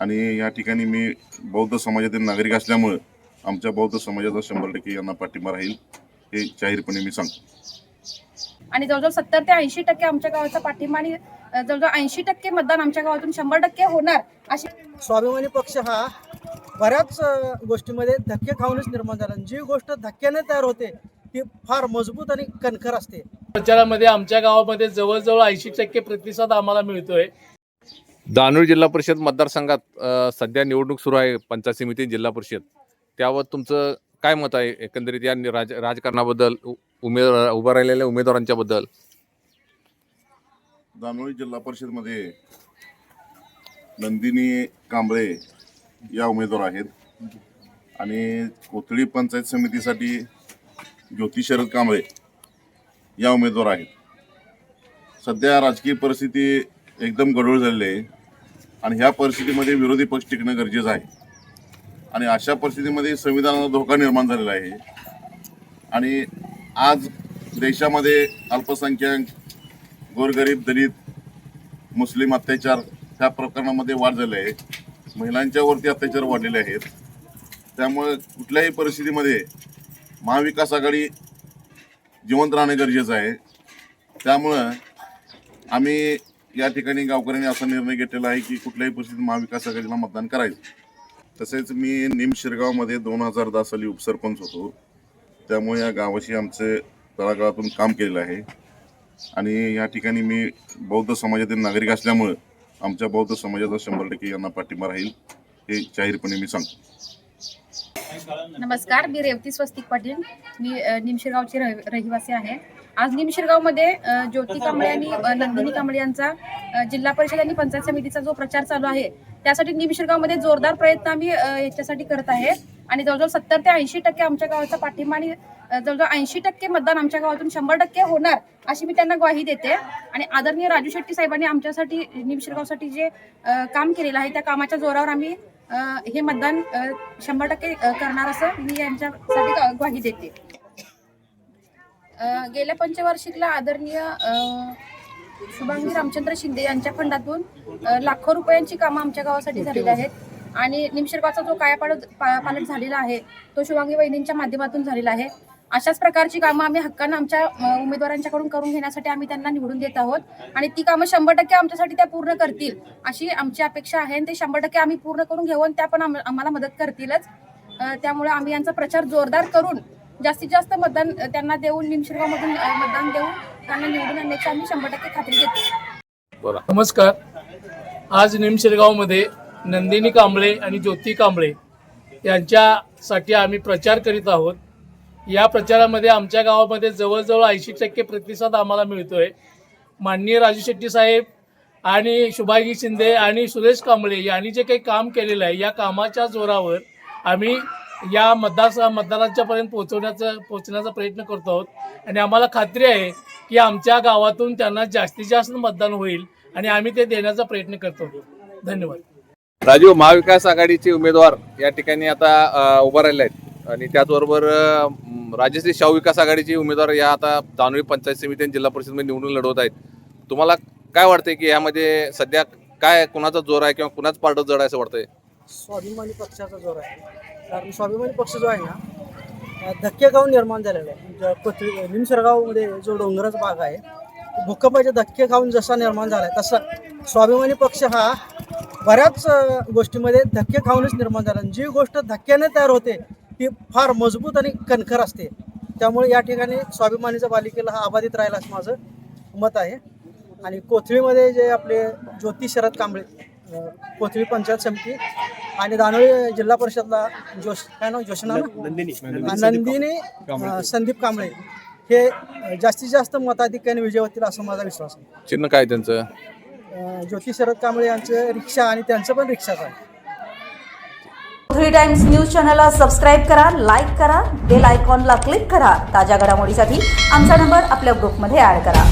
आणि या ठिकाणी मी बौद्ध समाजातील नागरिक असल्यामुळं आमच्या बौद्ध समाजाचा शंभर टक्के यांना पाठिंबा राहील हे जाहीरपणे मी सांगतो. आणि जवळजवळ सत्तर ते ऐंशी टक्के आमच्या गावाचा पाठिंबा आणि जवळजवळ ऐंशी टक्के मतदान आमच्या गावातून शंभर टक्के होणार अशी स्वाभिमानी पक्ष हा बऱ्याच गोष्टीमध्ये धक्के खाऊनच निर्माण झाला. जी गोष्ट धक्क्याने तयार होते ती फार मजबूत आणि कणखर असते. प्रचारामध्ये आमच्या गावामध्ये जवळजवळ ऐंशी टक्के प्रतिसाद आम्हाला मिळतोय. दानोळी जिल्हा परिषद मतदारसंघात सध्या निवडणूक सुरू आहे पंचायत समिती जिल्हा परिषद. त्यावर तुमचं काय मत आहे? एकंदरीत या राज राजकारणाबद्दल उ- उमेदवार उभा राहिलेल्या उमेदवारांच्या बद्दल. दानोळी जिल्हा परिषदमध्ये नंदिनी कांबळे या उमेदवार आहेत. आणि कोथळी पंचायत समितीसाठी ज्योती शरद कांबळे या उमेदवार आहेत. सध्या राजकीय परिस्थिती एकदम गडूळ झालेली आहे. आणि ह्या परिस्थितीमध्ये विरोधी पक्ष टिकणं गरजेचं आहे. आणि अशा परिस्थितीमध्ये संविधानाला धोका निर्माण झालेला आहे. आणि आज देशामध्ये अल्पसंख्याक गोरगरीब दलित मुस्लिम अत्याचार ह्या प्रकरणामध्ये वाढ झाली आहे. महिलांच्यावरती अत्याचार वाढलेले आहेत. त्यामुळे कुठल्याही परिस्थितीमध्ये महाविकास आघाडी जिवंत राहणे गरजेचं आहे. त्यामुळं आम्ही या ठिकाणी गावकऱ्यांनी असा निर्णय घेतलेला आहे की कुठल्याही परिस्थितीत महाविकास आघाडीला मतदान करायचं. तसेच मी निम शिरगावमध्ये दोन हजार दहा साली उपसरपंच होतो. त्यामुळे या गावाशी आमचे तळागाळातून काम केलेलं आहे. आणि या ठिकाणी मी बौद्ध समाजातील नागरिक असल्यामुळं आमच्या बौद्ध समाजाचा शंभर टक्के यांना पाठिंबा राहील हे जाहीरपणे मी सांगतो. नमस्कार मी रेवती स्वस्तिक पाटील. मी निमशिरगावची रहिवासी आहे. आज निमशिरगावमध्ये ज्योती कांबळे आणि नंदिनी कांबळे यांचा जिल्हा परिषद आणि पंचायत समितीचा जो प्रचार चालू आहे त्यासाठी निमशिरगावमध्ये जोरदार प्रयत्न आम्ही याच्यासाठी करत आहे. आणि जवळजवळ सत्तर ते ऐंशी टक्के आमच्या गावाचा पाठिंबा आणि जवळजवळ ऐंशी टक्के मतदान आमच्या गावातून शंभर टक्के होणार अशी मी त्यांना ग्वाही देते. आणि आदरणीय राजू शेट्टी साहेबांनी आमच्यासाठी निमशिरगावसाठी जे काम केलेलं आहे त्या कामाच्या जोरावर आम्ही हे मतदान शंभर टक्के करणार असं मी यांच्यासाठी ग्वाही देते. गेल्या पंचवार्षिकला आदरणीय शुभांगी रामचंद्र शिंदे यांच्या फंडातून लाखो रुपयांची कामं आमच्या गावासाठी झालेली आहेत. आणि निमशिरगावचा जो कायापालट पालट झालेला आहे तो शुभांगी वहिनींच्या माध्यमातून झालेला आहे. अशाच प्रकारची कामं आम्ही हक्कानं आमच्या उमेदवारांच्याकडून करून घेण्यासाठी आम्ही त्यांना निवडून देत आहोत. आणि ती कामं शंभर टक्के आमच्यासाठी त्या पूर्ण करतील अशी आमची अपेक्षा आहे. आणि ते शंभर टक्के आम्ही पूर्ण करून घेऊ आणि त्या पण आम- आम्हाला मदत करतीलच. त्यामुळे आम्ही यांचा प्रचार जोरदार करून जास्तीत जास्त मतदान त्यांना देऊन निमशिरगावमधून मतदान देऊन त्यांना निवडून आणण्याची आम्ही शंभर टक्के खात्री घेतो. नमस्कार. आज निमशिरगावमध्ये नंदिनी कांबळे आणि ज्योती कांबळे यांच्यासाठी आम्ही प्रचार करीत आहोत. या प्रचारामध्ये आमच्या गावामध्ये जवळजवळ ऐंशी टक्के प्रतिसाद आम्हाला मिळतोय. माननीय राजू शेट्टी साहेब आणि शुभागी शिंदे आणि सुरेश कांबळे यांनी जे काही काम केलेलं आहे या कामाच्या जोरावर आम्ही या मतदार मतदारांच्यापर्यंत पोहोचवण्याचा पोहोचण्याचा प्रयत्न करतो आहोत. आणि आम्हाला खात्री आहे की आमच्या गावातून त्यांना जास्तीत जास्त मतदान होईल आणि आम्ही ते देण्याचा प्रयत्न करतो धन्यवाद. राजू महाविकास आघाडीचे उमेदवार या ठिकाणी आता उभं राहिले आहेत. आणि त्याचबरोबर राजश्री शाहू विकास आघाडीचे उमेदवार या आता दानोळी पंचायत समिती आणि जिल्हा परिषदमध्ये निवडून लढवत आहेत. तुम्हाला काय वाटतंय की यामध्ये सध्या काय कुणाचा जोर आहे किंवा कुणाच पार्ट जड आहे असं वाटतंय? स्वाभिमानी पक्षाचा जोर आहे. कारण स्वाभिमानी पक्ष जो आहे ना धक्के खाऊन निर्माण झालेला आहे. म्हणजे कोथळी निमसरगावमध्ये जो डोंगराचा भाग आहे भूकंपाचे धक्के खाऊन जसा निर्माण झाला आहे तसा स्वाभिमानी पक्ष हा बऱ्याच गोष्टीमध्ये धक्के खाऊनच निर्माण झाला. जी गोष्ट धक्क्याने तयार होते ती फार मजबूत आणि कणखर असते. त्यामुळे या ठिकाणी स्वाभिमानीचा बालिकेला हा अबाधित राहिला असं माझं मत आहे. आणि कोथळीमध्ये जे आपले ज्योती शरद कांबळे कोथळी पंचायत समिती आणि दानोळी जिल्हा परिषदला जोश काय नाव? जोशना ना? नंदिनी. अ, संदीप कांबळे. हे जास्तीत जास्त मताधिक्याने विजय होतील असा माझा विश्वास आहे. चिन्ह काय त्यांचं? अ, ज्योती शरद कांबळे यांचं रिक्षा आणि त्यांचं पण रिक्षाच आहे थ्री टाइम्स न्यूज चॅनलला सबस्क्राईब करा लाईक करा बेल आयकॉनला क्लिक करा. ताज्या घडामोडीसाठी आमचा नंबर आपल्या ग्रुपमध्ये ॲड करा.